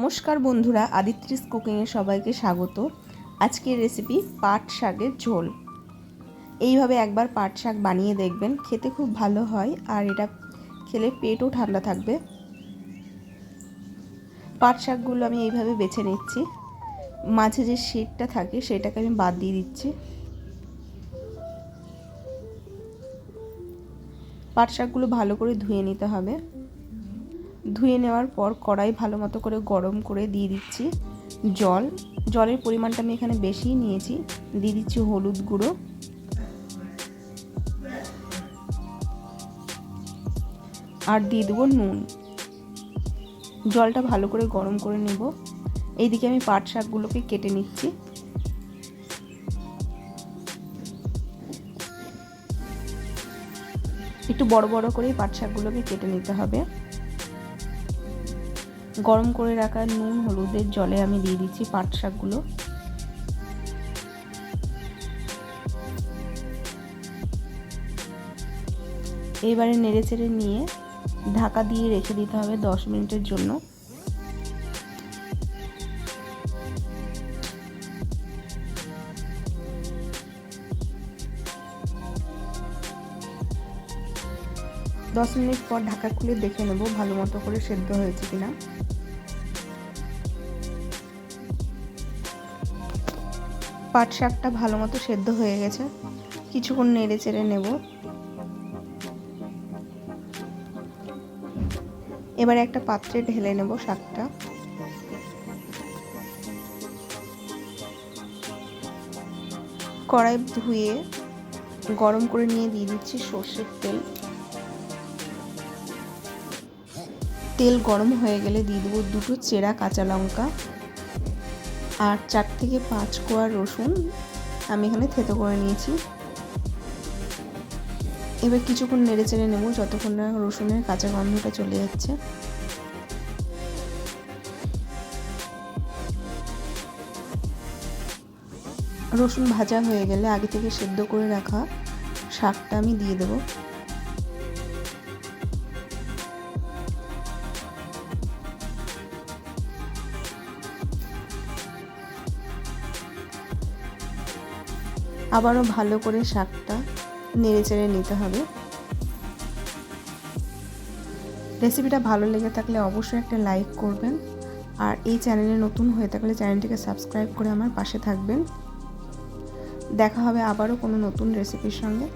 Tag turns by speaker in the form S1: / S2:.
S1: নমস্কার বন্ধুরা, আদিত্রিস কুকিংয়ে সবাইকে স্বাগত। আজকের রেসিপি পাট শাকের ঝোল। এইভাবে একবার পাট শাক বানিয়ে দেখবেন, খেতে খুব ভালো হয় আর এটা খেলে পেটও ঠান্ডা থাকবে। পাট শাকগুলো আমি এইভাবে বেছে নিচ্ছি। মাঝে যে শিটটা থাকে, সেটাকে আমি বাদ দিয়ে দিচ্ছি। পাট শাকগুলো ভালো করে ধুয়ে নিতে হবে। ধুয়ে নেওয়ার পর কড়াই ভালো মতো করে গরম করে দিয়ে দিচ্ছি জল। জলের পরিমাণটা আমি এখানে বেশিই নিয়েছি। দিয়ে দিচ্ছি হলুদ গুঁড়ো। আর দিয়ে দেবো নুন। জলটা ভালো করে গরম করে নেব। এইদিকে আমি পাট শাকগুলোকে কেটে নিচ্ছি। একটু বড় বড় করেই পাট শাকগুলোকে কেটে নিতে হবে। গরম করে রাখা নুন, হলুদের জলে আমি দিয়ে দিচ্ছি পাট শাকগুলো। এবারে নেড়ে চেড়ে নিয়ে ঢাকা দিয়ে রেখে দিতে হবে দশ মিনিটের জন্য। দশ মিনিট পর ঢাকা খুলে দেখে নেব ভালো মতো করে সেদ্ধ হয়েছে কিনা। পাট শাকটা ভালো মতো সেদ্ধ হয়ে গেছে। কিছুক্ষণ নেড়ে চেড়ে নেব। এবারে একটা পাত্রে ঢেলে নেব শাকটা। কড়াই ধুয়ে গরম করে নিয়ে দিয়ে দিচ্ছি সর্ষের তেল। তেল গরম হয়ে গেলে দিয়ে দেবো দুটো চেরা কাঁচা লঙ্কা আর চার থেকে পাঁচ কোয়া রসুন আমি এখানে থেতো করে নিয়েছি। এবার কিছুক্ষণ নেড়ে চেড়ে নেব যতক্ষণ না রসুনের কাঁচা গন্ধটা চলে যাচ্ছে। রসুন ভাজা হয়ে গেলে আগে থেকে সেদ্ধ করে রাখা শাকটা আমি দিয়ে দেবো। আবারও ভালো করে শাকটা নেড়ে চেড়ে নিতে হবে। রেসিপিটা ভালো লেগে থাকলে অবশ্যই একটা লাইক করবেন আর এই চ্যানেলে নতুন হয়ে থাকলে চ্যানেলটিকে সাবস্ক্রাইব করে আমার পাশে থাকবেন। দেখা হবে আবারও কোনো নতুন রেসিপির সঙ্গে।